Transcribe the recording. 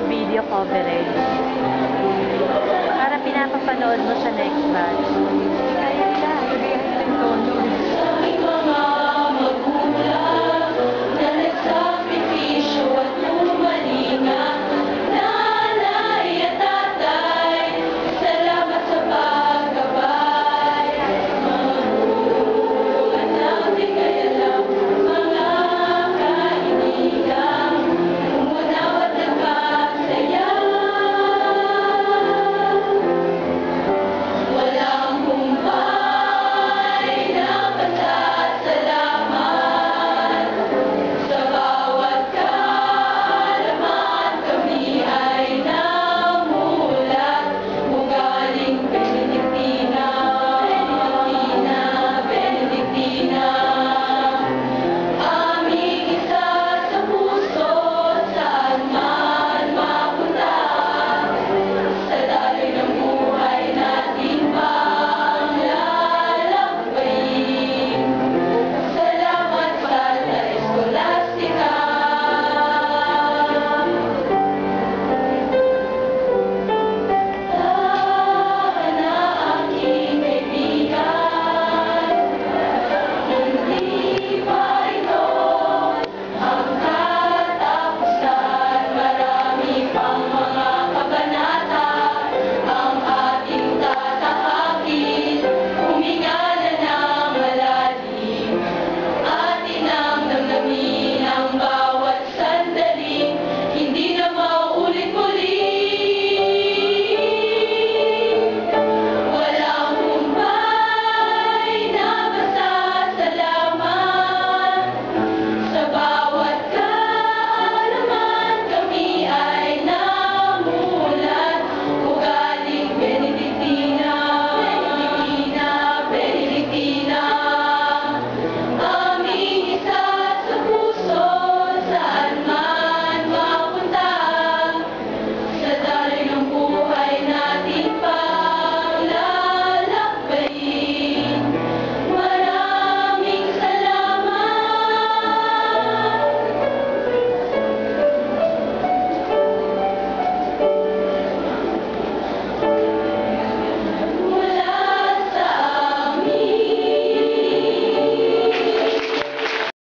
or video coverage para pinapapanood mo sa next batch.